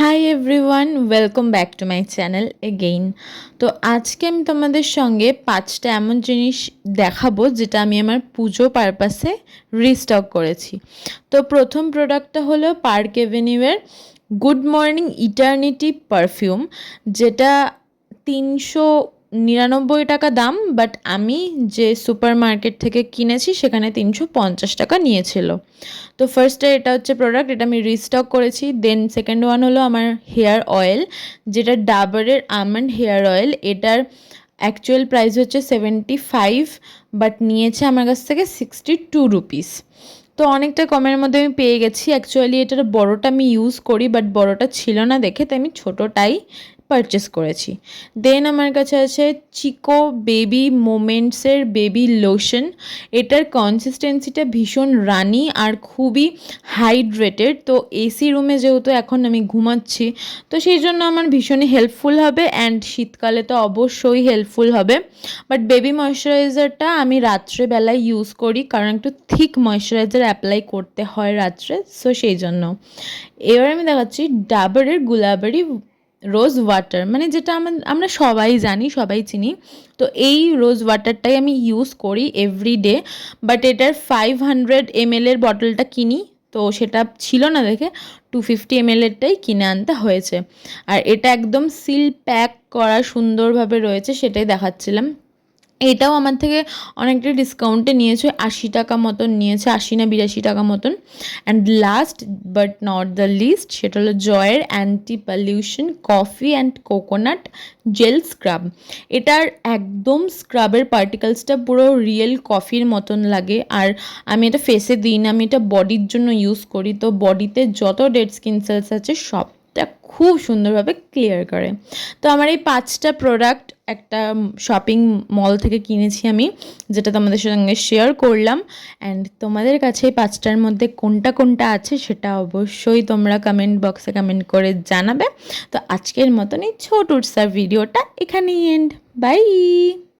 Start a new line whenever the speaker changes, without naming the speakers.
Hi everyone welcome back to my channel again তো আজকে আমি তোমাদের সঙ্গে পাঁচটা এমন জিনিস দেখাবো যেটা আমি আমার পুজো পারপাসে রিস্টক করেছি। তো প্রথম প্রোডাক্টটা হলো পার্ক এভিনিউয়ের গুড মর্নিং ইটার্নিটি পারফিউম যেটা তিনশো নিরানব্বই টাকা দাম বাট আমি যে সুপার মার্কেট থেকে কিনেছি সেখানে তিনশো পঞ্চাশ টাকা নিয়েছিল। তো ফার্স্টে এটা হচ্ছে প্রোডাক্ট এটা আমি রিস্টক করেছি। দেন সেকেন্ড ওয়ান হলো আমার হেয়ার অয়েল যেটা ডাবরের আমন্ড হেয়ার অয়েল এটার অ্যাকচুয়াল প্রাইস হচ্ছে সেভেন্টি ফাইভ বাট নিয়েছে আমার কাছ থেকে সিক্সটি টু রুপিস তো অনেকটা কমের মধ্যে আমি পেয়ে গেছি। অ্যাকচুয়ালি এটার বড়টা আমি ইউজ করি বাট বড়টা ছিল না দেখে, তাই আমি ছোটোটাই পারচেস করেছি। দেন আমার কাছে আছে চিকো বেবি মোমেন্টসের বেবি লোশন এটার কনসিস্টেন্সিটা ভীষণ রানি আর খুবই হাইড্রেটেড তো এসি রুমে যেহেতু এখন আমি ঘুমাচ্ছি, তো সেই জন্য আমার ভীষণই হেল্পফুল হবে অ্যান্ড শীতকালে তো অবশ্যই হেল্পফুল হবে। বাট বেবি ময়শ্চারাইজারটা আমি রাত্রেবেলায় ইউজ করি কারণ একটু থিক ময়শ্চারাইজার অ্যাপ্লাই করতে হয় রাত্রে সো সেই জন্য। এবার আমি দেখাচ্ছি ডাবরের গুলাবারি রোজ ওয়াটার মানে যেটা আমরা সবাই জানি, সবাই চিনি। তো এই রোজ ওয়াটারটাই আমি ইউজ করি এভরি ডে বাট এটার ফাইভ হান্ড্রেড এমএলের বটলটা কিনি, তো সেটা ছিল না দেখে টু ফিফটি এমএলেরটাই কিনে আনতে হয়েছে। আর এটা একদম সিল প্যাক করা সুন্দরভাবে রয়েছে, সেটাই দেখাচ্ছিলাম। এটাও আমার থেকে অনেকটা ডিসকাউন্টে নিয়েছে, আশি টাকা মতন নিয়েছে, আশি না বিরাশি টাকা মতন। And last but not the least সেটা হলো জয়ের anti pollution coffee and coconut gel scrub এটার একদম স্ক্রাবের পার্টিকেলসটা পুরো রিয়েল কফির মতন লাগে। আর আমি এটা ফেসে দিই না আমি এটা বডির জন্য ইউজ করি। তো বডিতে যত ডেড স্কিন সেলস আছে, সব খুব সুন্দরভাবে ক্লিয়ার করে। তো আমার এই পাঁচটা প্রোডাক্ট একটা শপিং মল থেকে কিনেছি আমি, যেটা তোমাদের সঙ্গে শেয়ার করলাম। অ্যান্ড তোমাদের কাছে এই পাঁচটার মধ্যে কোনটা কোনটা আছে সেটা অবশ্যই তোমরা কমেন্ট বক্সে কমেন্ট করে জানাবে। তো আজকের মতন এই ছোট উৎসার ভিডিওটা এখানেই এন্ড বাই